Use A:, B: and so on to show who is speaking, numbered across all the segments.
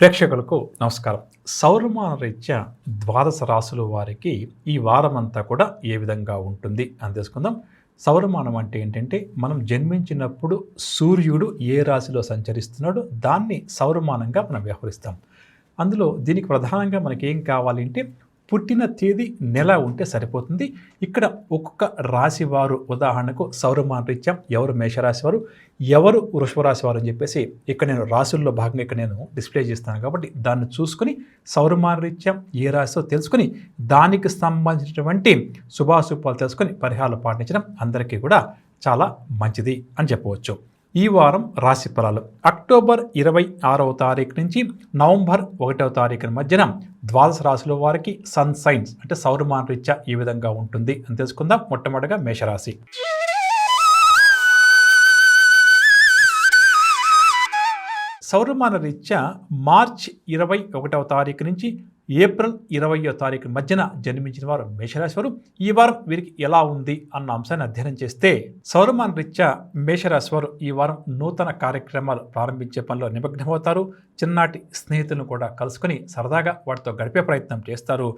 A: ప్రేక్షకులకు నమస్కారం. సౌరమాన రీత్యా ద్వాదశ రాసుల వారికి ఈ వారం అంతా కూడా ఏ విధంగా ఉంటుంది అని తెలుసుకుందాం. సౌరమానం అంటే ఏంటంటే మనం జన్మించినప్పుడు సూర్యుడు ఏ రాశిలో సంచరిస్తున్నాడో దాన్ని సౌరమానంగా మనం వ్యవహరిస్తాం. అందులో దీనికి ప్రధానంగా మనకి ఏం కావాలి అంటే పుట్టిన తేదీ నెల ఉంటే సరిపోతుంది. ఇక్కడ ఒక్కొక్క రాశి వారు ఉదాహరణకు సౌరమాన రీత్యా ఎవరు మేషరాశి వారు ఎవరు వృషభరాశి వారు అని చెప్పేసి ఇక్కడ నేను రాశుల్లో భాగంగా ఇక్కడ నేను డిస్ప్లే చేస్తాను కాబట్టి దాన్ని చూసుకుని సౌరమాన రీత్యం ఏ రాశో తెలుసుకుని దానికి సంబంధించినటువంటి శుభాశుభాలు తెలుసుకొని పరిహారాలు పాటించడం అందరికీ కూడా చాలా మంచిది అని చెప్పవచ్చు. ఈ వారం రాశి ఫలాలు. అక్టోబర్ ఇరవై ఆరవ తారీఖు నుంచి నవంబర్ ఒకటవ తారీఖు మధ్యన ద్వాదశ రాశుల వారికి సన్ సైన్స్ అంటే సౌరమాన రీత్యా ఈ విధంగా ఉంటుంది అని తెలుసుకుందాం. మొట్టమొదటిగా మేషరాశి. సౌరమాన రీత్యా మార్చ్ ఇరవై ఒకటవ తారీఖు నుంచి ఏప్రిల్ ఇరవయో తారీఖు మధ్యన జన్మించిన వారు మేషరాశి వారు ఈ వారం వీరికి ఎలా ఉంది అన్న అంశాన్ని అధ్యయనం చేస్తే సౌరమాన్ రీత్యా మేషరాశి వారు ఈ వారం నూతన కార్యక్రమాలు ప్రారంభించే పనిలో నిమగ్నమవుతారు. చిన్నాటి స్నేహితులను కూడా కలుసుకొని సరదాగా వాటితో గడిపే ప్రయత్నం చేస్తారు.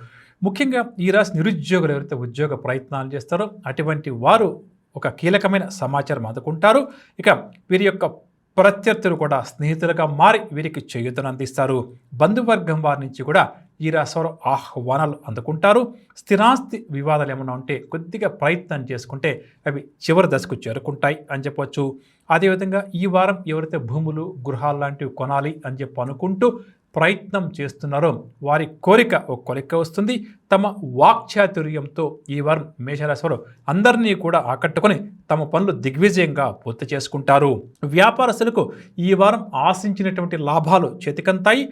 A: ముఖ్యంగా ఈ రాశి నిరుద్యోగులు ఎవరైతే ఉద్యోగ ప్రయత్నాలు చేస్తారో అటువంటి వారు ఒక కీలకమైన సమాచారం అందుకుంటారు. ఇక వీరి యొక్క ప్రత్యర్థులు కూడా స్నేహితులుగా మారి వీరికి చేయూతను అందిస్తారు. బంధువర్గం వారి నుంచి కూడా ఈ రాశివారు ఆహ్వానాలు అందుకుంటారు. స్థిరాస్తి వివాదాలు ఏమైనా ఉంటే కొద్దిగా ప్రయత్నం చేసుకుంటే అవి చివరి దశకు చేరుకుంటాయి అని చెప్పవచ్చు అదేవిధంగా ఈ వారం ఎవరైతే భూములు గృహాలు లాంటివి కొనాలి అని చెప్పి అనుకుంటూ ప్రయత్నం చేస్తున్నారో వారి కోరిక ఒక కోరిక వస్తుంది. తమ వాక్చాతుర్యంతో ఈ వారం మేషరాశివారు అందరినీ కూడా ఆకట్టుకొని తమ పనులు దిగ్విజయంగా పూర్తి చేసుకుంటారు. వ్యాపారస్తులకు ఈ వారం ఆశించినటువంటి లాభాలు చేతికంతాయి.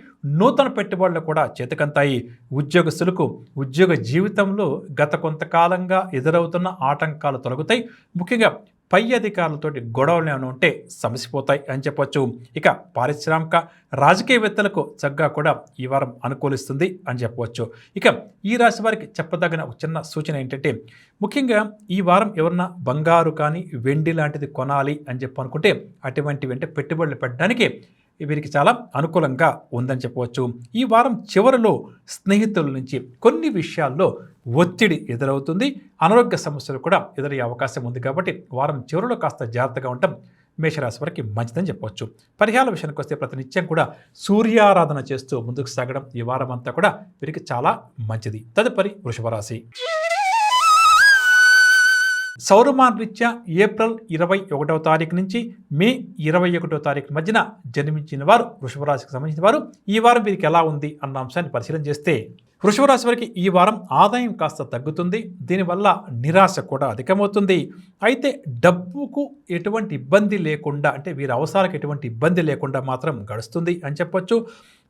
A: నూతన పెట్టుబడులు కూడా చేతికంతాయి. ఉద్యోగస్తులకు ఉద్యోగ జీవితంలో గత కొంతకాలంగా ఎదురవుతున్న ఆటంకాలు తొలగుతాయి. ముఖ్యంగా పై అధికారులతోటి గొడవలు ఏమైనా ఉంటే సమసిపోతాయి అని చెప్పొచ్చు. ఇక పారిశ్రామిక రాజకీయవేత్తలకు చక్కగా కూడా ఈ వారం అనుకూలిస్తుంది అని చెప్పవచ్చు ఇక ఈ రాశి వారికి చెప్పదగిన ఒక చిన్న సూచన ఏంటంటే ముఖ్యంగా ఈ వారం ఎవరన్నా బంగారు కానీ వెండి లాంటిది కొనాలి అని చెప్పి అనుకుంటే అటువంటివి అంటే పెట్టుబడులు పెట్టడానికి వీరికి చాలా అనుకూలంగా ఉందని చెప్పవచ్చు ఈ వారం చివరిలో స్నేహితుల నుంచి కొన్ని విషయాల్లో ఒత్తిడి ఎదురవుతుంది. అనారోగ్య సమస్యలు కూడా ఎదురయ్యే అవకాశం ఉంది కాబట్టి వారం చివరిలో కాస్త జాగ్రత్తగా ఉండటం మేషరాశి వారికి మంచిదని చెప్పవచ్చు పరిహార విషయానికి వస్తే ప్రతినిత్యం కూడా సూర్యారాధన చేస్తూ ముందుకు సాగడం ఈ వారం అంతా కూడా వీరికి చాలా మంచిది. తదుపరి వృషభ రాశి సౌరమాన్ రీత్యా ఏప్రిల్ ఇరవై ఒకటవ తారీఖు నుంచి మే ఇరవై ఒకటో తారీఖు మధ్యన జన్మించిన వారు వృషభరాశికి సంబంధించిన వారు ఈ వారం వీరికి ఎలా ఉంది అన్న అంశాన్ని పరిశీలన చేస్తే వృషభరాశి వారికి ఈ వారం ఆదాయం కాస్త తగ్గుతుంది. దీనివల్ల నిరాశ కూడా అధికమవుతుంది. అయితే డబ్బుకు ఎటువంటి ఇబ్బంది లేకుండా అంటే వీరి అవసరాలకు ఎటువంటి ఇబ్బంది లేకుండా మాత్రం గడుస్తుంది అని చెప్పొచ్చు.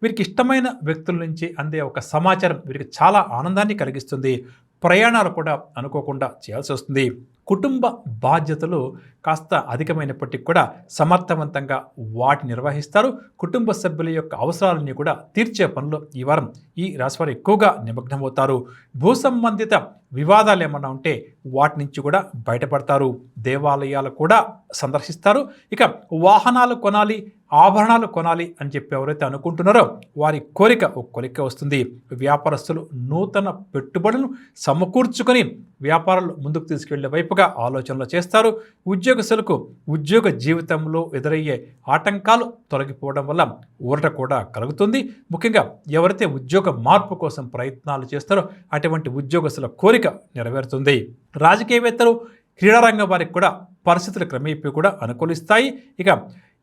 A: వీరికి ఇష్టమైన వ్యక్తుల నుంచి అందే ఒక సమాచారం వీరికి చాలా ఆనందాన్ని కలిగిస్తుంది. ప్రయాణాలు కూడా అనుకోకుండా చేయాల్సి వస్తుంది. కుటుంబ బాధ్యతలు కాస్త అధికమైనప్పటికీ కూడా సమర్థవంతంగా వాటిని నిర్వహిస్తారు. కుటుంబ సభ్యుల యొక్క అవసరాలని కూడా తీర్చే పనులు ఈ వారం ఈ రాశివారు ఎక్కువగా నిమగ్నమవుతారు. భూ సంబంధిత వివాదాలు ఏమైనా ఉంటే వాటి నుంచి కూడా బయటపడతారు. దేవాలయాలు కూడా సందర్శిస్తారు. ఇక వాహనాలు కొనాలి ఆభరణాలు కొనాలి అని చెప్పి ఎవరైతే అనుకుంటున్నారో వారి కోరిక ఒక కోరిక వస్తుంది. వ్యాపారస్తులు నూతన పెట్టుబడులను సమకూర్చుకొని వ్యాపారాలు ముందుకు తీసుకెళ్ళే వైపుగా ఆలోచనలు చేస్తారు. ఉద్యోగస్తులకు ఉద్యోగ జీవితంలో ఎదురయ్యే ఆటంకాలు తొలగిపోవడం వల్ల ఊరట కూడా కలుగుతుంది. ముఖ్యంగా ఎవరైతే ఉద్యోగ మార్పు కోసం ప్రయత్నాలు చేస్తారో అటువంటి ఉద్యోగస్తుల కోరిక నెరవేరుతుంది. రాజకీయవేత్తలు క్రీడారంగం వారికి కూడా పరిస్థితులు క్రమేపీ కూడా అనుకూలిస్తాయి. ఇక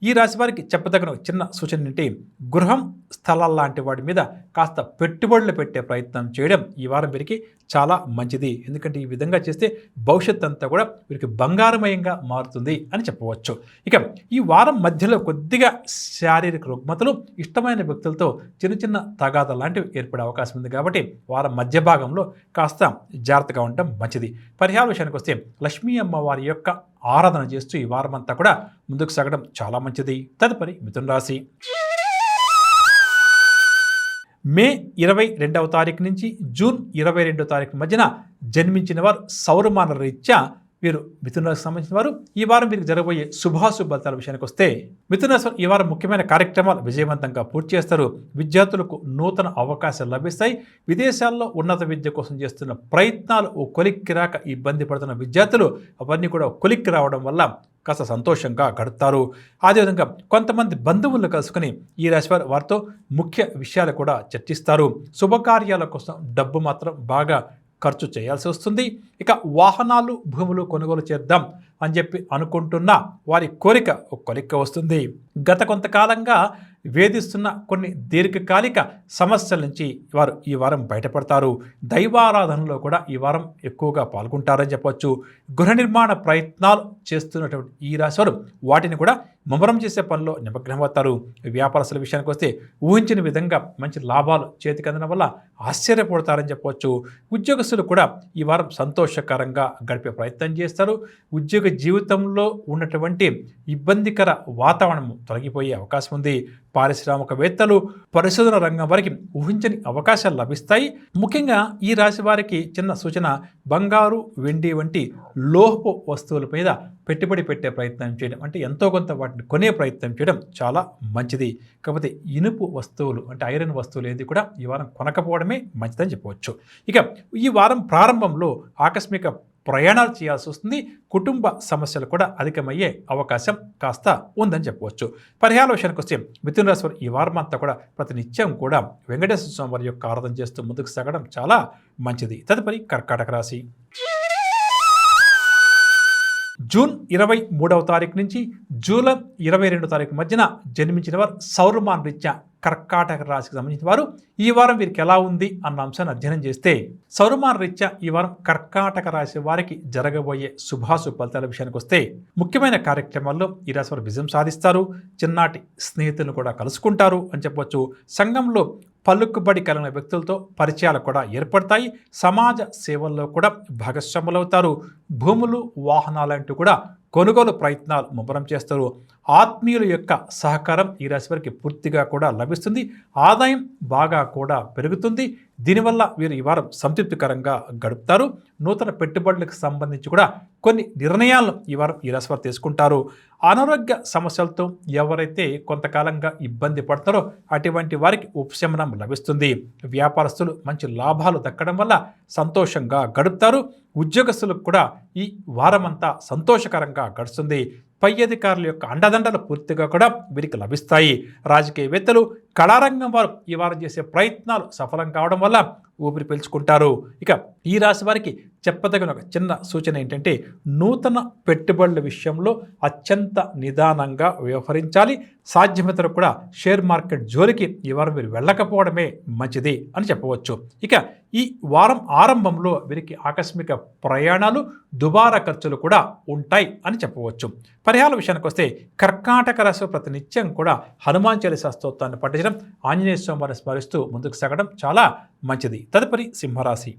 A: ఈ రాశి వారికి చెప్పదగిన చిన్న సూచన ఏంటి గృహం స్థలాల లాంటి వాటి మీద కాస్త పెట్టుబడులు పెట్టే ప్రయత్నం చేయడం ఈ వారం వీరికి చాలా మంచిది. ఎందుకంటే ఈ విధంగా చేస్తే భవిష్యత్ అంతా కూడా వీరికి బంగారమయంగా మారుతుంది అని చెప్పవచ్చు. ఇక ఈ వారం మధ్యలో కొద్దిగా శారీరక రుగ్మతలు ఇష్టమైన వ్యక్తులతో చిన్న చిన్న తగాద లాంటివి ఏర్పడే అవకాశం ఉంది కాబట్టి వారం మధ్య భాగంలో కాస్త జాగ్రత్తగా ఉండటం మంచిది. పరిహార విషయానికి వస్తే లక్ష్మీ అమ్మవారి యొక్క ఆరాధన చేస్తూ ఈ వారం అంతా కూడా ముందుకు సాగడం చాలా మంచిది. తదుపరి మిథున రాశి. మే ఇరవై రెండవ తారీఖు నుంచి జూన్ ఇరవై రెండవ తారీఖు మధ్యన జన్మించిన వారు సౌరమాన రీత్యా వీరు మిథున రాశికి సంబంధించిన వారు ఈ వారం వీరికి జరగబోయే శుభాశుభ విషయానికి వస్తే మిథున రాశి ఈ వారం ముఖ్యమైన కార్యక్రమాలు విజయవంతంగా పూర్తి చేస్తారు. విద్యార్థులకు నూతన అవకాశాలు లభిస్తాయి. విదేశాల్లో ఉన్నత విద్య కోసం చేస్తున్న ప్రయత్నాలు ఓ కొలిక్కి రాక ఇబ్బంది పడుతున్న విద్యార్థులు అవన్నీ కూడా కొలిక్కి రావడం వల్ల కాస్త సంతోషంగా గడుపుతారు. అదేవిధంగా కొంతమంది బంధువులను కలుసుకుని ఈ రాశివారు వారితో ముఖ్య విషయాలు కూడా చర్చిస్తారు. శుభకార్యాల కోసం డబ్బు మాత్రం బాగా ఖర్చు చేయాల్సి వస్తుంది. ఇక వాహనాలు భూములు కొనుగోలు చేద్దాం అని చెప్పి అనుకుంటున్న వారి కోరిక ఒక కొలిక్క వస్తుంది. గత కొంతకాలంగా వేధిస్తున్న కొన్ని దీర్ఘకాలిక సమస్యల నుంచి వారు ఈ వారం బయటపడతారు. దైవారాధనలో కూడా ఈ వారం ఎక్కువగా పాల్గొంటారని చెప్పవచ్చు గృహ నిర్మాణ ప్రయత్నాలు చేస్తున్నటువంటి ఈ రాశివారు వాటిని కూడా ముమ్మరం చేసే పనిలో నిమగ్నమవుతారు. వ్యాపారస్తుల విషయానికి వస్తే ఊహించిన విధంగా మంచి లాభాలు చేతికి అందడం వల్ల ఆశ్చర్యపడతారని చెప్పవచ్చు. ఉద్యోగస్తులు కూడా ఈ వారం సంతోషకరంగా గడిపే ప్రయత్నం చేస్తారు. ఉద్యోగ జీవితంలో ఉన్నటువంటి ఇబ్బందికర వాతావరణం తొలగిపోయే అవకాశం ఉంది. పారిశ్రామికవేత్తలు పరిశోధన రంగం వారికి ఊహించని అవకాశాలు లభిస్తాయి. ముఖ్యంగా ఈ రాశి వారికి చిన్న సూచన బంగారు వెండి వంటి లోహపు వస్తువుల మీద పెట్టుబడి పెట్టే ప్రయత్నం చేయడం అంటే ఎంతో కొంత వాటిని కొనే ప్రయత్నం చేయడం చాలా మంచిది. కాకపోతే ఇనుపు వస్తువులు అంటే ఐరన్ వస్తువులు ఏది కూడా ఈ వారం కొనకపోవడమే మంచిదని చెప్పవచ్చు. ఇక ఈ వారం ప్రారంభంలో ఆకస్మిక ప్రయాణాలు చేయాల్సి వస్తుంది. కుటుంబ సమస్యలు కూడా అధికమయ్యే అవకాశం కాస్త ఉందని చెప్పవచ్చు. పరిహార విషయానికి వస్తే మిథున రాశి వారు ఈ వారం అంతా కూడా ప్రతినిత్యం కూడా వెంకటేశ్వర స్వామి వారి యొక్క ఆరాధన చేస్తూ ముందుకు సాగడం చాలా మంచిది. తదుపరి కర్కాటక రాశి. జూన్ ఇరవై మూడవ తారీఖు నుంచి జూలై ఇరవై రెండు తారీఖు మధ్యన జన్మించిన వారు సౌరమాన్ రీత్యా కర్కాటక రాశికి సంబంధించిన వారు ఈ వారం వీరికి ఎలా ఉంది అన్న అంశాన్ని అధ్యయనం చేస్తే సౌరమాన రీత్యా ఈ వారం కర్కాటక రాశి వారికి జరగబోయే శుభాశు ఫలితాల విషయానికి వస్తే ముఖ్యమైన కార్యక్రమాల్లో ఈ రాశి వారు విజయం సాధిస్తారు. చిన్నాటి స్నేహితులను కూడా కలుసుకుంటారు అని చెప్పవచ్చు సంఘంలో పలుకుబడి కలిగిన వ్యక్తులతో పరిచయాలు కూడా ఏర్పడతాయి. సమాజ సేవల్లో కూడా భాగస్వాములవుతారు. భూములు వాహనాలంటూ కూడా కొనుగోలు ప్రయత్నాలు ముమ్మరం చేస్తారు. ఆత్మీయుల యొక్క సహకారం ఈ రాశి వారికి పూర్తిగా కూడా లభిస్తుంది. ఆదాయం బాగా కూడా పెరుగుతుంది. దీనివల్ల వీరు ఈ వారం సంతృప్తికరంగా గడుపుతారు. నూతన పెట్టుబడులకు సంబంధించి కూడా కొన్ని నిర్ణయాలను ఈ వారం ఈ రాశి వారు తీసుకుంటారు. అనారోగ్య సమస్యలతో ఎవరైతే కొంతకాలంగా ఇబ్బంది పడతారో అటువంటి వారికి ఉపశమనం లభిస్తుంది. వ్యాపారస్తులు మంచి లాభాలు దక్కడం వల్ల సంతోషంగా గడుపుతారు. ఉద్యోగస్తులకు కూడా ఈ వారమంతా సంతోషకరంగా గడుస్తుంది. పై అధికారుల యొక్క అండదండలు పూర్తిగా కూడా వీరికి లభిస్తాయి. రాజకీయవేత్తలు కళారంగం వారు ఈ వారం చేసే ప్రయత్నాలు సఫలం కావడం వల్ల ఊపిరి పీల్చుకుంటారు. ఇక ఈ రాశి వారికి చెప్పదగిన ఒక చిన్న సూచన ఏంటంటే నూతన పెట్టుబడుల విషయంలో అత్యంత నిదానంగా వ్యవహరించాలి. సాధ్యమైనంత కూడా షేర్ మార్కెట్ జోలికి ఈ వారం మీరు వెళ్ళకపోవడమే మంచిది అని చెప్పవచ్చు. ఇక ఈ వారం ఆరంభంలో వీరికి ఆకస్మిక ప్రయాణాలు దుబారా ఖర్చులు కూడా ఉంటాయి అని చెప్పవచ్చు. పరిహార విషయానికి వస్తే కర్కాటక రాశి ప్రతినిత్యం కూడా హనుమాన్ చాలీసా స్తోత్రాన్ని పఠించడం ఆంజనేయ స్వామివారిని స్మరిస్తూ ముందుకు సాగడం చాలా మంచిది. తదుపరి సింహరాశి.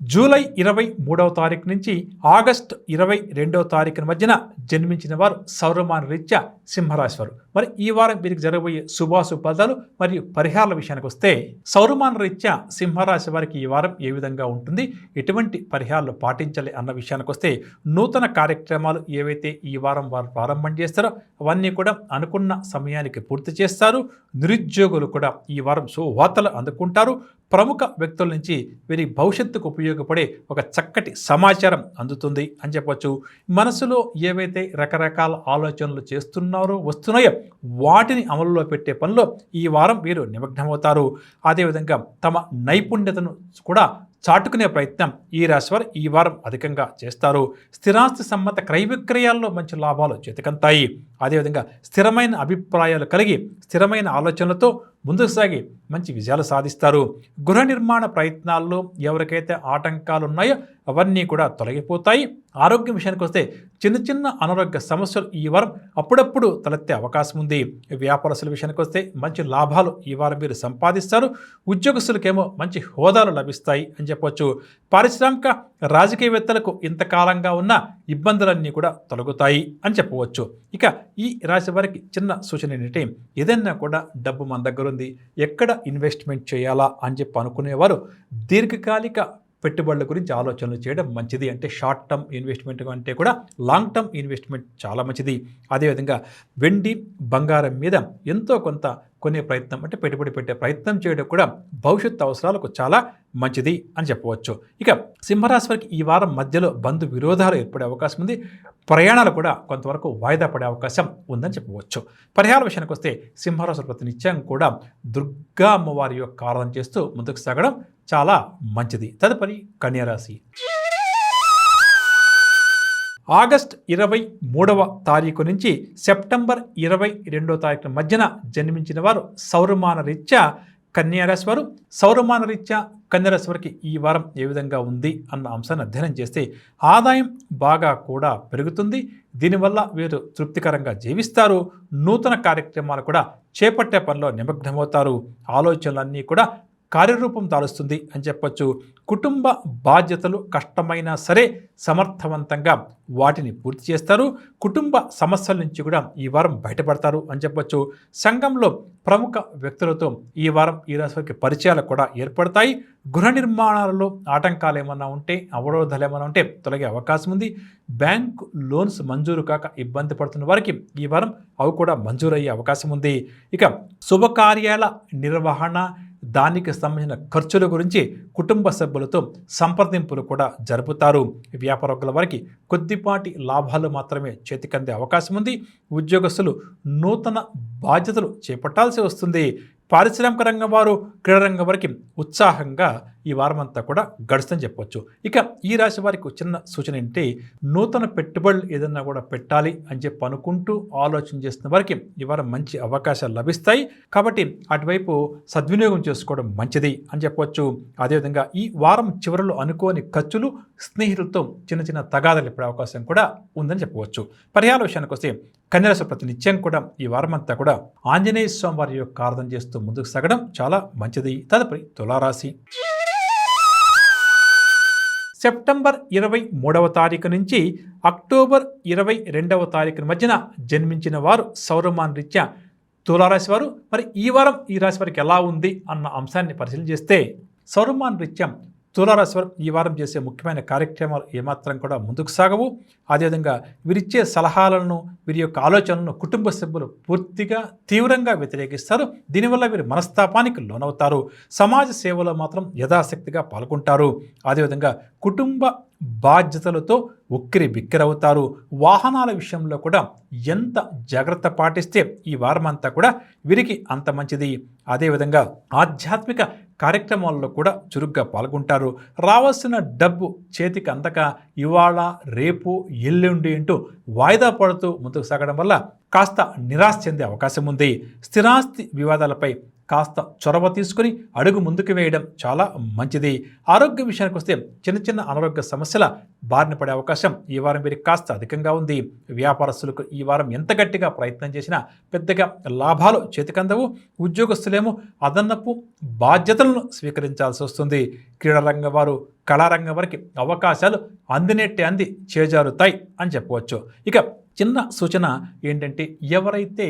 A: జూలై ఇరవై మూడవ తారీఖు నుంచి ఆగస్ట్ ఇరవై రెండవ తారీఖున మధ్యన జన్మించిన వారు సౌరమాన రీత్యా సింహరాశి వారు. మరి ఈ వారం వీరికి జరగబోయే శుభాశుభ ఫలితాలు మరియు పరిహారాల విషయానికి వస్తే సౌరమాన రీత్యా సింహరాశి వారికి ఈ వారం ఏ విధంగా ఉంటుంది ఎటువంటి పరిహారాలు పాటించాలి అన్న విషయానికి వస్తే నూతన కార్యక్రమాలు ఏవైతే ఈ వారం వారు ప్రారంభం చేస్తారో అవన్నీ కూడా అనుకున్న సమయానికి పూర్తి చేస్తారు. నిరుద్యోగులు కూడా ఈ వారం శుభవార్తలు అందుకుంటారు. ప్రముఖ వ్యక్తుల నుంచి వీరి భవిష్యత్తుకు ఉపయోగపడే ఒక చక్కటి సమాచారం అందుతుంది అని చెప్పవచ్చు మనసులో ఏవైతే రకరకాల ఆలోచనలు చేస్తున్నారో వస్తున్నాయో వాటిని అమలులో పెట్టే పనిలో ఈ వారం వీరు నిమగ్నమవుతారు. అదేవిధంగా తమ నైపుణ్యతను కూడా చాటుకునే ప్రయత్నం ఈ రాశివారు ఈ వారం అధికంగా చేస్తారు. స్థిరాస్తి సమ్మత క్రయ విక్రయాల్లో మంచి లాభాలు చేతికంతాయి. అదేవిధంగా స్థిరమైన అభిప్రాయాలు కలిగి స్థిరమైన ఆలోచనలతో ముందుకు సాగి మంచి విజయాలు సాధిస్తారు. గృహ నిర్మాణ ప్రయత్నాల్లో ఎవరికైతే ఆటంకాలు ఉన్నాయో అవన్నీ కూడా తొలగిపోతాయి. ఆరోగ్యం విషయానికి వస్తే చిన్న చిన్న అనారోగ్య సమస్యలు ఈ వారం అప్పుడప్పుడు తలెత్తే అవకాశం ఉంది. వ్యాపారస్తుల విషయానికి వస్తే మంచి లాభాలు ఈ వారం మీరు సంపాదిస్తారు. ఉద్యోగస్తులకేమో మంచి హోదాలు లభిస్తాయి అని చెప్పవచ్చు పారిశ్రామిక రాజకీయవేత్తలకు ఇంతకాలంగా ఉన్న ఇబ్బందులన్నీ కూడా తొలగుతాయి అని చెప్పవచ్చు. ఇక ఈ రాశి వారికి చిన్న సూచన ఏంటంటే ఏదైనా కూడా డబ్బు మన దగ్గర ఉంది. ఎక్కడ ఇన్వెస్ట్మెంట్ చేయాలా అని చెప్పి అనుకునేవారు. దీర్ఘకాలిక పెట్టుబడుల గురించి ఆలోచనలు చేయడం మంచిది. అంటే షార్ట్ టర్మ్ ఇన్వెస్ట్మెంట్ అంటే కూడా లాంగ్ టర్మ్ ఇన్వెస్ట్మెంట్ చాలా మంచిది. అదేవిధంగా వెండి బంగారం మీద ఎంతో కొంత కొనే ప్రయత్నం అంటే పెట్టుబడి పెట్టే ప్రయత్నం చేయడం కూడా భవిష్యత్తు అవసరాలకు చాలా మంచిది అని చెప్పవచ్చు. ఇక సింహరాశి వారికి ఈ వారం మధ్యలో బంధు విరోధాలు ఏర్పడే అవకాశం ఉంది. ప్రయాణాలు కూడా కొంతవరకు వాయిదా పడే అవకాశం ఉందని చెప్పవచ్చు. పరిహార విషయానికి వస్తే సింహరాశి ప్రతి నిత్యం కూడా దుర్గా అమ్మవారి యొక్క కారణం చేస్తూ ముందుకు సాగడం చాలా మంచిది. తదుపరి కన్యారాశి ఆగస్ట్ ఇరవై మూడవ తారీఖు నుంచి సెప్టెంబర్ ఇరవై రెండవ తారీఖు మధ్యన జన్మించిన వారు సౌరమాన రీత్యా కన్యారాశి వారు. సౌరమాన రీత్యా కన్యారాశి వారికి ఈ వారం ఏ విధంగా ఉంది అన్న అంశాన్ని అధ్యయనం చేస్తే ఆదాయం బాగా కూడా పెరుగుతుంది. దీనివల్ల వీరు తృప్తికరంగా జీవిస్తారు. నూతన కార్యక్రమాలు కూడా చేపట్టే పనిలో నిమగ్నమవుతారు. ఆలోచనలన్నీ కూడా కార్యరూపం దాలుస్తుంది అని చెప్పొచ్చు. కుటుంబ బాధ్యతలు కష్టమైనా సరే సమర్థవంతంగా వాటిని పూర్తి చేస్తారు. కుటుంబ సమస్యల నుంచి కూడా ఈ వారం బయటపడతారు అని చెప్పొచ్చు. సంఘంలో ప్రముఖ వ్యక్తులతో ఈ వారం ఈ రాశికి పరిచయాలు కూడా ఏర్పడతాయి. గృహ నిర్మాణాలలో ఆటంకాలు ఏమైనా ఉంటే అవరోధాలు ఏమైనా ఉంటే తొలగే అవకాశం ఉంది. బ్యాంక్ లోన్స్ మంజూరు కాక ఇబ్బంది పడుతున్న వారికి ఈ వారం అవి కూడా మంజూరయ్యే అవకాశం ఉంది. ఇక శుభకార్యాల నిర్వహణ దానికి సంబంధించిన ఖర్చుల గురించి కుటుంబ సభ్యులతో సంప్రదింపులు కూడా జరుపుతారు. వ్యాపారకుల వారికి కొద్దిపాటి లాభాలు మాత్రమే చేతికందే అవకాశం ఉంది. ఉద్యోగస్తులు నూతన బాధ్యతలు చేపట్టాల్సి వస్తుంది. పారిశ్రామిక రంగం వారు క్రీడారంగం వారికి ఉత్సాహంగా ఈ వారం అంతా కూడా గడుస్తుందని చెప్పొచ్చు. ఇక ఈ రాశి వారికి చిన్న సూచన ఏంటి నూతన పెట్టుబడులు ఏదన్నా కూడా పెట్టాలి అని చెప్పి అనుకుంటూ ఆలోచన చేస్తున్న వారికి ఈ వారం మంచి అవకాశాలు లభిస్తాయి. కాబట్టి అటువైపు సద్వినియోగం చేసుకోవడం మంచిది అని చెప్పొచ్చు. అదేవిధంగా ఈ వారం చివరిలో అనుకోని ఖర్చులు స్నేహితులతో చిన్న చిన్న తగాదాలు ఇప్పడే అవకాశం కూడా ఉందని చెప్పవచ్చు పరిహార విషయానికి వస్తే కన్యరాశి ప్రతినిత్యం కూడా ఈ వారం అంతా కూడా ఆంజనేయ స్వామి వారి యొక్క ఆరాధన చేస్తూ ముందుకు సాగడం చాలా మంచిది. తదుపరి తులారాశి. సెప్టెంబర్ ఇరవై మూడవ తారీఖు నుంచి అక్టోబర్ ఇరవై రెండవ తారీఖు మధ్యన జన్మించిన వారు సౌరమాన్ రీత్యా తులారాశి వారు. మరి ఈ వారం ఈ రాశి వారికి ఎలా ఉంది అన్న అంశాన్ని పరిశీలన చేస్తే సౌరమాన్ రీత్యం తులారాశి వారు ఈ వారం చేసే ముఖ్యమైన కార్యక్రమాలు ఏమాత్రం కూడా ముందుకు సాగవు. అదేవిధంగా వీరిచ్చే సలహాలను వీరి యొక్క ఆలోచనలను కుటుంబ సభ్యులు పూర్తిగా తీవ్రంగా వ్యతిరేకిస్తారు. దీనివల్ల వీరు మనస్తాపానికి లోనవుతారు. సమాజ సేవలో మాత్రం యథాశక్తిగా పాల్గొంటారు. అదేవిధంగా కుటుంబ బాధ్యతలతో ఉక్కిరి బిక్కిరవుతారు. వాహనాల విషయంలో కూడా ఎంత జాగ్రత్త పాటిస్తే ఈ వారం అంతా కూడా వీరికి అంత మంచిది. అదేవిధంగా ఆధ్యాత్మిక కార్యక్రమాల్లో కూడా చురుగ్గా పాల్గొంటారు. రావాల్సిన డబ్బు చేతికి అందక ఇవాళ రేపు ఎల్లుండి అంటూ వాయిదా పడుతూ ముందుకు సాగడం వల్ల కాస్త నిరాశ చెందే అవకాశం ఉంది. స్థిరాస్తి వివాదాలపై కాస్త చొరవ తీసుకుని అడుగు ముందుకు వేయడం చాలా మంచిది. ఆరోగ్య విషయానికి వస్తే చిన్న చిన్న అనారోగ్య సమస్యల బారిన పడే అవకాశం ఈ వారం వీరికి కాస్త అధికంగా ఉంది. వ్యాపారస్తులకు ఈ వారం ఎంత గట్టిగా ప్రయత్నం చేసినా పెద్దగా లాభాలు చేతికందవు. ఉద్యోగస్తులేమో అదనపు బాధ్యతలను స్వీకరించాల్సి వస్తుంది. క్రీడారంగం వారు కళారంగం వారికి అవకాశాలు అందినట్టే అంది చేజారుతాయి అని చెప్పవచ్చు. ఇక చిన్న సూచన ఏంటంటే ఎవరైతే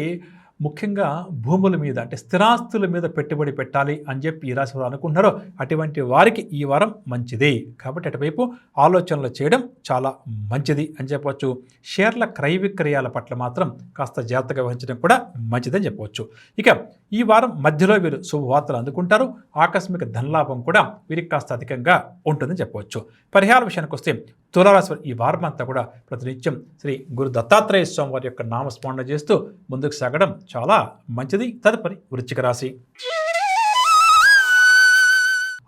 A: ముఖ్యంగా భూముల మీద అంటే స్థిరాస్తుల మీద పెట్టుబడి పెట్టాలి అని చెప్పి ఈ రాశి వారు అనుకుంటున్నారో అటువంటి వారికి ఈ వారం మంచిది. కాబట్టి అటువైపు ఆలోచనలు చేయడం చాలా మంచిది అని చెప్పవచ్చు షేర్ల క్రయ విక్రయాల పట్ల మాత్రం కాస్త జాగ్రత్తగా వహించడం కూడా మంచిదని చెప్పవచ్చు ఇక ఈ వారం మధ్యలో వీరు శుభవార్తలు అందుకుంటారు. ఆకస్మిక ధనలాభం కూడా వీరికి కాస్త అధికంగా ఉంటుందని చెప్పవచ్చు పరిహార విషయానికి వస్తే తులారాశి ఈ వారం అంతా కూడా ప్రతినిత్యం శ్రీ గురు దత్తాత్రేయ స్వామి వారి యొక్క నామస్మరణ చేస్తూ ముందుకు సాగడం చాలా మంచిది. తదుపరి వృశ్చిక రాశి.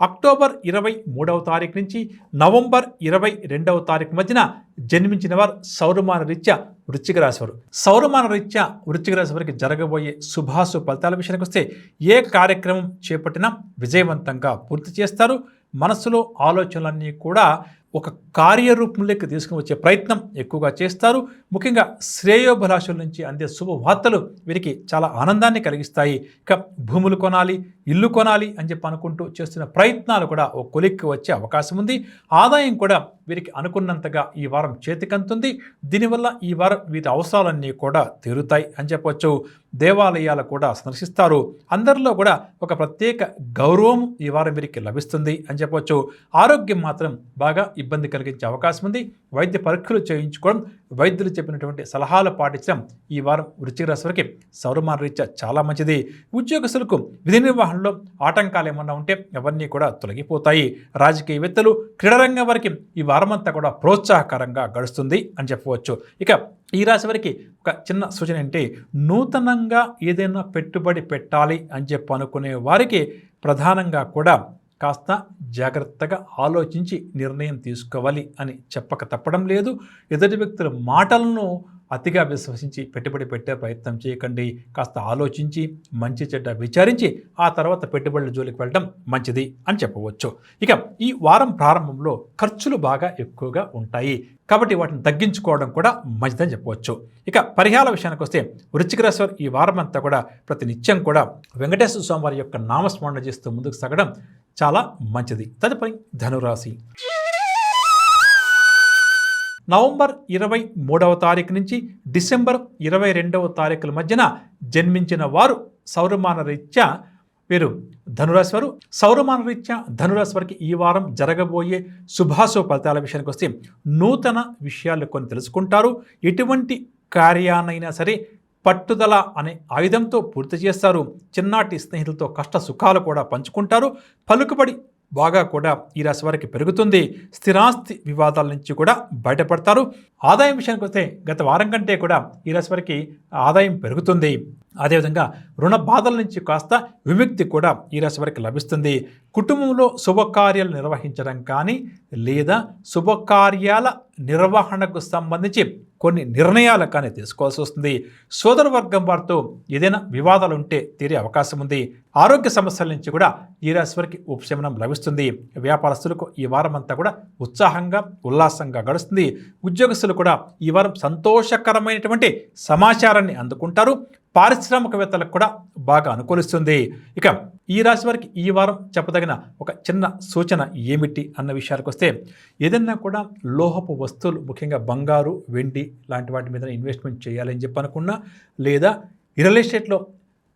A: అక్టోబర్ ఇరవై మూడవ తారీఖు నుంచి నవంబర్ ఇరవై రెండవ తారీఖు మధ్యన జన్మించిన వారు సౌరమాన రీత్యా వృశ్చిక రాశి వారు. సౌరమాన రీత్యా వృశ్చిక రాశి వారికి జరగబోయే శుభాశు ఫలితాల విషయానికి వస్తే ఏ కార్యక్రమం చేపట్టినా విజయవంతంగా పూర్తి చేస్తారు. మనసులో ఆలోచనలన్నీ కూడా ఒక కార్యరూపంలోకి తీసుకుని వచ్చే ప్రయత్నం ఎక్కువగా చేస్తారు. ముఖ్యంగా శ్రేయోభిలాషుల నుంచి అందే శుభవార్తలు వీరికి చాలా ఆనందాన్ని కలిగిస్తాయి. ఇక భూములు కొనాలి ఇల్లు కొనాలి అని చెప్పి అనుకుంటూ చేస్తున్న ప్రయత్నాలు కూడా ఓ కొలిక్కి వచ్చే అవకాశం ఉంది. ఆదాయం కూడా వీరికి అనుకున్నంతగా ఈ వారం చేతికంతుంది. దీనివల్ల ఈ వారం వీరి అవసరాలన్నీ కూడా తీరుతాయి అని చెప్పవచ్చు దేవాలయాలు కూడా సందర్శిస్తారు. అందరిలో కూడా ఒక ప్రత్యేక గౌరవం ఈ వారం వీరికి లభిస్తుంది అని చెప్పవచ్చు ఆరోగ్యం మాత్రం బాగా ఇబ్బంది కలిగించే అవకాశం ఉంది. వైద్య పరీక్షలు చేయించుకోవడం వైద్యులు చెప్పినటువంటి సలహాలు పాటించడం ఈ వారం వృశ్చిక రాశి వారికి సౌరమాన రీత్యా చాలా మంచిది. ఉద్యోగస్తులకు విధి నిర్వహణలో ఆటంకాలు ఏమన్నా ఉంటే అవన్నీ కూడా తొలగిపోతాయి. రాజకీయవేత్తలు క్రీడారంగం వరకు ఈ వారమంతా కూడా ప్రోత్సాహకరంగా గడుస్తుంది అని చెప్పవచ్చు. ఇక ఈ రాశి వారికి ఒక చిన్న సూచన ఏంటి? నూతనంగా ఏదైనా పెట్టుబడి పెట్టాలి అని చెప్పి అనుకునే వారికి ప్రధానంగా కూడా కాస్త జాగ్రత్తగా ఆలోచించి నిర్ణయం తీసుకోవాలి అని చెప్పక తప్పడం లేదు. ఎదుటి వ్యక్తుల మాటలను అతిగా విశ్వసించి పెట్టుబడి పెట్టే ప్రయత్నం చేయకండి. కాస్త ఆలోచించి మంచి చెడ్డ విచారించి ఆ తర్వాత పెట్టుబడుల జోలికి వెళ్ళడం మంచిది అని చెప్పవచ్చు. ఇక ఈ వారం ప్రారంభంలో ఖర్చులు బాగా ఎక్కువగా ఉంటాయి. కాబట్టి వాటిని తగ్గించుకోవడం కూడా మంచిదని చెప్పవచ్చు. ఇక పరిహార విషయానికి వస్తే వృశ్చిక రాశి ఈ వారం అంతా కూడా ప్రతి నిత్యం కూడా వెంకటేశ్వర స్వామివారి యొక్క నామస్మరణ చేస్తూ ముందుకు సాగడం చాలా మంచిది. తదుపరి ధనురాశి. నవంబర్ ఇరవై మూడవ తారీఖు నుంచి డిసెంబర్ ఇరవై రెండవ తారీఖుల మధ్యన జన్మించిన వారు సౌరమాన రీత్యా వీరు ధనురాశి వారు. సౌరమాన రీత్యా ధనురాశి వారికి ఈ వారం జరగబోయే శుభాశుభ ఫలితాల విషయానికి వస్తే నూతన విషయాలు కొన్ని తెలుసుకుంటారు. ఎటువంటి కార్యానైనా సరే పట్టుదల అనే ఆయుధంతో పూర్తి చేస్తారు. చిన్నాటి స్నేహితులతో కష్ట సుఖాలు కూడా పంచుకుంటారు. పలుకుబడి బాగా కూడా ఈ రాశి వారికి పెరుగుతుంది. స్థిరాస్తి వివాదాల నుంచి కూడా బయటపడతారు. ఆదాయం విషయానికి వస్తే గత వారం కంటే కూడా ఈ రాశి వారికి ఆదాయం పెరుగుతుంది. అదేవిధంగా రుణ బాధల నుంచి కాస్త విముక్తి కూడా ఈ రాశి వారికి లభిస్తుంది. కుటుంబంలో శుభకార్యాలు నిర్వహించడం కానీ లేదా శుభకార్యాల నిర్వహణకు సంబంధించి కొన్ని నిర్ణయాలు కానీ తీసుకోవాల్సి వస్తుంది. సోదర వర్గం వారితో ఏదైనా వివాదాలు ఉంటే తీరే అవకాశం ఉంది. ఆరోగ్య సమస్యల నుంచి కూడా ఈ రాశి వారికి ఉపశమనం లభిస్తుంది. వ్యాపారస్తులకు ఈ వారం అంతా కూడా ఉత్సాహంగా ఉల్లాసంగా గడుస్తుంది. ఉద్యోగస్తులు కూడా ఈ వారం సంతోషకరమైనటువంటి సమాచారాన్ని అందుకుంటారు. పారిశ్రామికవేత్తలకు కూడా బాగా అనుకూలిస్తుంది. ఇక ఈ రాశి వారికి ఈ వారం చెప్పదగిన ఒక చిన్న సూచన ఏమిటి అన్న విషయాలకు వస్తే ఏదన్నా కూడా లోహపు వస్తువులు ముఖ్యంగా బంగారు వెండి లాంటి వాటి మీద ఇన్వెస్ట్మెంట్ చేయాలని చెప్పి అనుకున్నా లేదా రియల్ ఎస్టేట్లో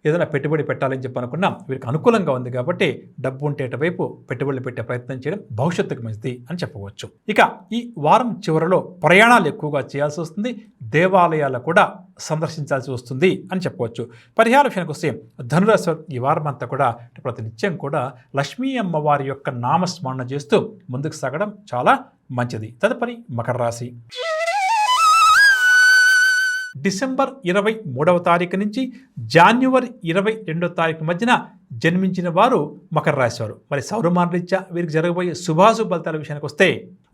A: ఏదైనా పెట్టుబడి పెట్టాలని చెప్పి అనుకున్నా. వీరికి అనుకూలంగా ఉంది కాబట్టి డబ్బు ఉంటేటవైపు పెట్టుబడులు పెట్టే ప్రయత్నం చేయడం భవిష్యత్తుకు మంచిది అని చెప్పవచ్చు. ఇక ఈ వారం చివరిలో ప్రయాణాలు ఎక్కువగా చేయాల్సి వస్తుంది. దేవాలయాలు కూడా సందర్శించాల్సి వస్తుంది అని చెప్పవచ్చు. పరిహార విషయానికి వస్తే ధనురాశి ఈ వారం అంతా కూడా ప్రతినిత్యం కూడా లక్ష్మీ అమ్మవారి యొక్క నామస్మరణ చేస్తూ ముందుకు సాగడం చాలా మంచిది. తదుపరి మకర రాశి. డిసెంబర్ ఇరవై మూడవ తారీఖు నుంచి జాన్యువరి ఇరవై రెండవ తారీఖు మధ్యన జన్మించిన వారు మకర రాశివారు మరి సౌరమానరీత్యా వీరికి జరగబోయే శుభాశు ఫలితాల విషయానికి వస్తే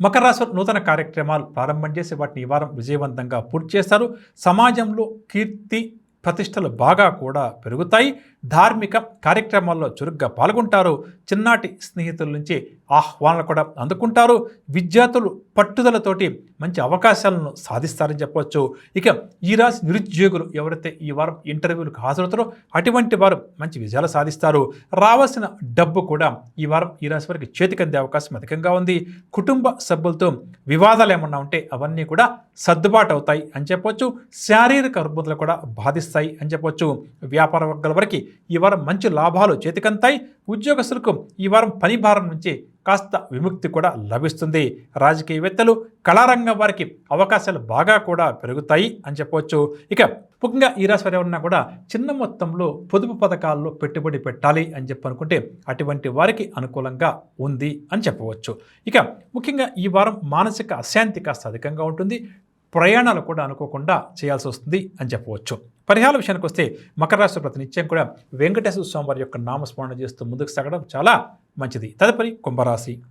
A: మకర రాశివారు నూతన కార్యక్రమాలు ప్రారంభం చేసి వాటిని ఈ వారం విజయవంతంగా పూర్తి చేస్తారు. సమాజంలో కీర్తి ప్రతిష్టలు బాగా కూడా పెరుగుతాయి. ధార్మిక కార్యక్రమాల్లో చురుగ్గా పాల్గొంటారు. చిన్నాటి స్నేహితుల నుంచి ఆహ్వానాలు కూడా అందుకుంటారు. విద్యార్థులు పట్టుదలతోటి మంచి అవకాశాలను సాధిస్తారని చెప్పవచ్చు. ఇక ఈ రాశి నిరుద్యోగులు ఎవరైతే ఈ వారం ఇంటర్వ్యూలకు హాజరవుతారో అటువంటి వారు మంచి విజయాలు సాధిస్తారు. రావాల్సిన డబ్బు కూడా ఈ వారం ఈ రాశి వారికి చేతికి అందే అవకాశం అధికంగా ఉంది. కుటుంబ సభ్యులతో వివాదాలు ఏమన్నా ఉంటే అవన్నీ కూడా సర్దుబాటు అవుతాయి అని చెప్పవచ్చు. శారీరక రుగ్మతలు కూడా బాధిస్తాయి అని చెప్పవచ్చు. వ్యాపార వర్గాల వరకు ఈ వారం మంచి లాభాలు చేతికంతాయి. ఉద్యోగస్తులకు ఈ వారం పని భారం నుంచి కాస్త విముక్తి కూడా లభిస్తుంది. రాజకీయవేత్తలు కళారంగం వారికి అవకాశాలు బాగా కూడా పెరుగుతాయి అని చెప్పవచ్చు. ఇక ముఖ్యంగా ఈ రాశి ఉన్నా కూడా చిన్న మొత్తంలో పొదుపు పథకాల్లో పెట్టుబడి పెట్టాలి అని చెప్పి అనుకుంటే అటువంటి వారికి అనుకూలంగా ఉంది అని చెప్పవచ్చు. ఇక ముఖ్యంగా ఈ వారం మానసిక అశాంతి కాస్త అధికంగా ఉంటుంది. ప్రయాణాలు కూడా అనుకోకుండా చేయాల్సి వస్తుంది అని చెప్పవచ్చు. పరిహార విషయానికి వస్తే మకర రాశి ప్రతి నిత్యం కూడా వెంకటేశ్వర స్వామివారి యొక్క నామస్మరణ చేస్తూ ముందుకు సాగడం చాలా మంచిది. తదుపరి కుంభరాశి.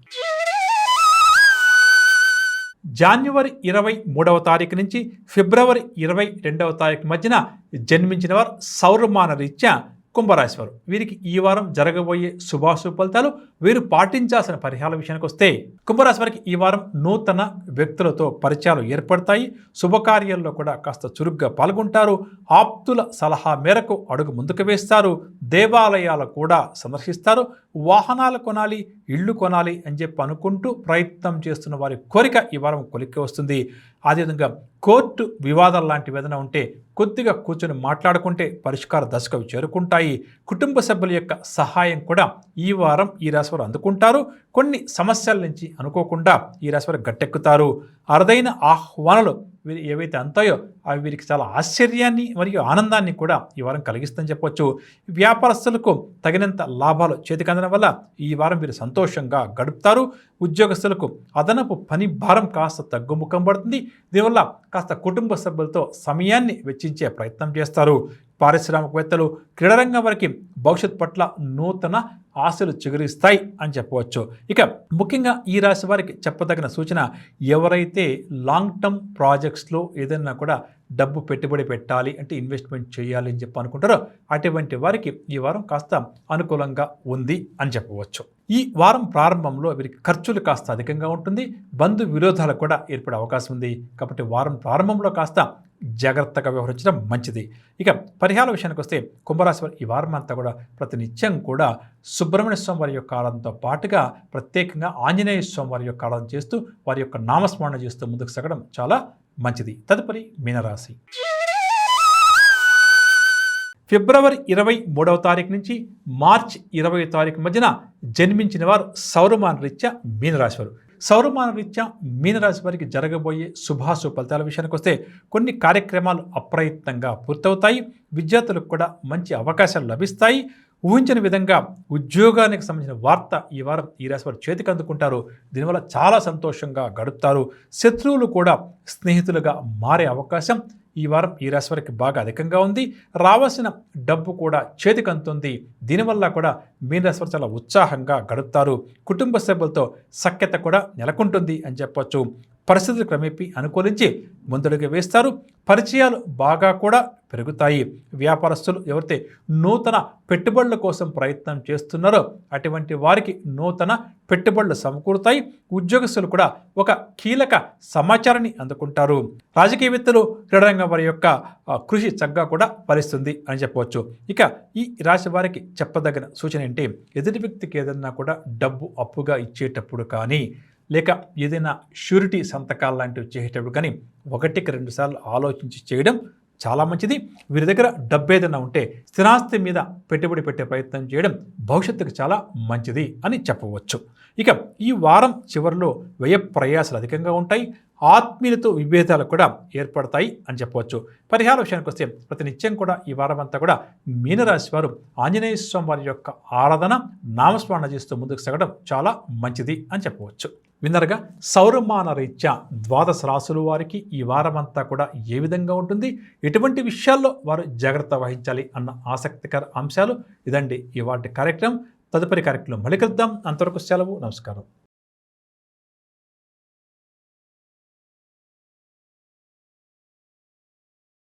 A: జాన్యువరి ఇరవై మూడవ తారీఖు నుంచి ఫిబ్రవరి ఇరవై రెండవ తారీఖు మధ్యన జన్మించిన వారు సౌరమాన రీత్యా కుంభరాశి వారు వీరికి ఈ వారం జరగబోయే శుభాశుభ ఫలితాలు వీరు పాటించాల్సిన పరిహారాల విషయానికి వస్తే కుంభరాశి వారికి ఈ వారం నూతన వ్యక్తులతో పరిచయాలు ఏర్పడతాయి. శుభకార్యాల్లో కూడా కాస్త చురుగ్గా పాల్గొంటారు. ఆప్తుల సలహా మేరకు అడుగు ముందుకు వేస్తారు. దేవాలయాలు కూడా సందర్శిస్తారు. వాహనాలు కొనాలి ఇళ్ళు కొనాలి అని చెప్పి అనుకుంటూ ప్రయత్నం చేస్తున్న వారి కోరిక ఈ వారం కొలిక్కి వస్తుంది. అదేవిధంగా కోర్టు వివాదాలు లాంటివి ఏదైనా ఉంటే కొద్దిగా కూర్చొని మాట్లాడుకుంటే పరిష్కార దశకు చేరుకుంటాయి. కుటుంబ సభ్యుల యొక్క సహాయం కూడా ఈ వారం ఈ రాశివారు అందుకుంటారు. కొన్ని సమస్యల నుంచి అనుకోకుండా ఈ రాశివారు గట్టెక్కుతారు. అరుదైన ఆహ్వానాలు ఏవైతే అంతాయో అవి వీరికి చాలా ఆశ్చర్యాన్ని మరియు ఆనందాన్ని కూడా ఈ వారం కలిగిస్తుందని చెప్పవచ్చు వ్యాపారస్తులకు తగినంత లాభాలు చేతికందడం వల్ల ఈ వారం వీరు సంతోషంగా గడుపుతారు. ఉద్యోగస్తులకు అదనపు పని భారం కాస్త తగ్గుముఖం పడుతుంది. దీనివల్ల కాస్త కుటుంబ సభ్యులతో సమయాన్ని వెచ్చించే ప్రయత్నం చేస్తారు. పారిశ్రామికవేత్తలు క్రీడారంగం వరకు భవిష్యత్ పట్ల నూతన ఆశలు చిగురిస్తాయి అని చెప్పవచ్చు. ఇక ముఖ్యంగా ఈ రాశి వారికి చెప్పదగిన సూచన ఎవరైతే లాంగ్ టర్మ్ ప్రాజెక్ట్స్లో ఏదైనా కూడా డబ్బు పెట్టుబడి పెట్టాలి అంటే ఇన్వెస్ట్మెంట్ చేయాలి అని చెప్పి అనుకుంటారో అటువంటి వారికి ఈ వారం కాస్త అనుకూలంగా ఉంది అని చెప్పవచ్చు. ఈ వారం ప్రారంభంలో వీరికి ఖర్చులు కాస్త అధికంగా ఉంటుంది బంధు విరోధాలు కూడా ఏర్పడే అవకాశం ఉంది. కాబట్టి వారం ప్రారంభంలో కాస్త జాగ్రత్తగా వ్యవహరించడం మంచిది. ఇక పరిహార విషయానికి వస్తే కుంభరాశి ఈ వారం అంతా కూడా ప్రతినిత్యం కూడా సుబ్రహ్మణ్య స్వామి వారి యొక్క ఆరాధనతో పాటుగా ప్రత్యేకంగా ఆంజనేయ స్వామి వారి యొక్క ఆరాధన చేస్తూ వారి యొక్క నామస్మరణ చేస్తూ ముందుకు సాగడం చాలా మంచిది. తదుపరి మీనరాశి. ఫిబ్రవరి ఇరవై మూడవ తారీఖు నుంచి మార్చ్ ఇరవై తారీఖు మధ్యన జన్మించిన వారు సౌరమాన రీత్యా మీనరాశి వారు. సౌరమాన రీత్యా మీనరాశి వారికి జరగబోయే శుభాశు ఫలితాల విషయానికి వస్తే కొన్ని కార్యక్రమాలు అప్రయత్నంగా పూర్తవుతాయి. విద్యార్థులకు కూడా మంచి అవకాశాలు లభిస్తాయి. ఊహించిన విధంగా ఉద్యోగానికి సంబంధించిన వార్త ఈ వారం ఈ రాశి వారు చేతికి అందుకుంటారు. దీనివల్ల చాలా సంతోషంగా గడుపుతారు. శత్రువులు కూడా స్నేహితులుగా మారే అవకాశం ఈ వారం ఈ రాశి వారికి బాగా అధికంగా ఉంది. రావాల్సిన డబ్బు కూడా చేతికంతుంది దీనివల్ల కూడా మీన రాశి వారు చాలా ఉత్సాహంగా గడుపుతారు. కుటుంబ సభ్యులతో సఖ్యత కూడా నెలకొంటుంది అని చెప్పొచ్చు. పరిస్థితులు క్రమేపీ అనుకూలించి ముందడుగు వేస్తారు. పరిచయాలు బాగా కూడా పెరుగుతాయి. వ్యాపారస్తులు ఎవరైతే నూతన పెట్టుబడుల కోసం ప్రయత్నం చేస్తున్నారో అటువంటి వారికి నూతన పెట్టుబడులు సమకూరుతాయి. ఉద్యోగస్తులు కూడా ఒక కీలక సమాచారాన్ని అందుకుంటారు. రాజకీయవేత్తలు క్రీడారంగం వారి యొక్క కృషి చక్కగా కూడా ఫలిస్తుంది అని చెప్పవచ్చు. ఇక ఈ రాశి వారికి చెప్పదగిన సూచన ఏంటి? ఎదుటి వ్యక్తికి ఏదన్నా కూడా డబ్బు అప్పుగా ఇచ్చేటప్పుడు కానీ లేక ఏదైనా షూరిటీ సంతకాలు లాంటివి చేసేటప్పుడు కానీ ఒకటికి రెండుసార్లు ఆలోచించి చేయడం చాలా మంచిది. వీరి దగ్గర డబ్బు ఏదైనా ఉంటే స్థిరాస్తి మీద పెట్టుబడి పెట్టే ప్రయత్నం చేయడం భవిష్యత్తుకు చాలా మంచిది అని చెప్పవచ్చు. ఇక ఈ వారం చివరిలో వ్యయ ప్రయాసాలు అధికంగా ఉంటాయి. ఆత్మీయులతో విభేదాలు కూడా ఏర్పడతాయి అని చెప్పవచ్చు. పరిహార విషయానికి వస్తే ప్రతినిత్యం కూడా ఈ వారం అంతా కూడా మీనరాశి వారు ఆంజనేయ స్వామి వారి యొక్క ఆరాధన నామస్మరణ చేస్తూ ముందుకు సాగడం చాలా మంచిది అని చెప్పవచ్చు. విన్నరగా? సౌరమాన రీత్యా ద్వాదశ రాసుల వారికి ఈ వారమంతా కూడా ఏ విధంగా ఉంటుంది? ఎటువంటి విషయాల్లో వారు జాగ్రత్త వహించాలి అన్న ఆసక్తికర అంశాలు? ఇదండి ఇవాటి కార్యక్రమం. తదుపరి కార్యక్రమం మళ్ళీ కలుద్దాం. అంతవరకు సెలవు. నమస్కారం.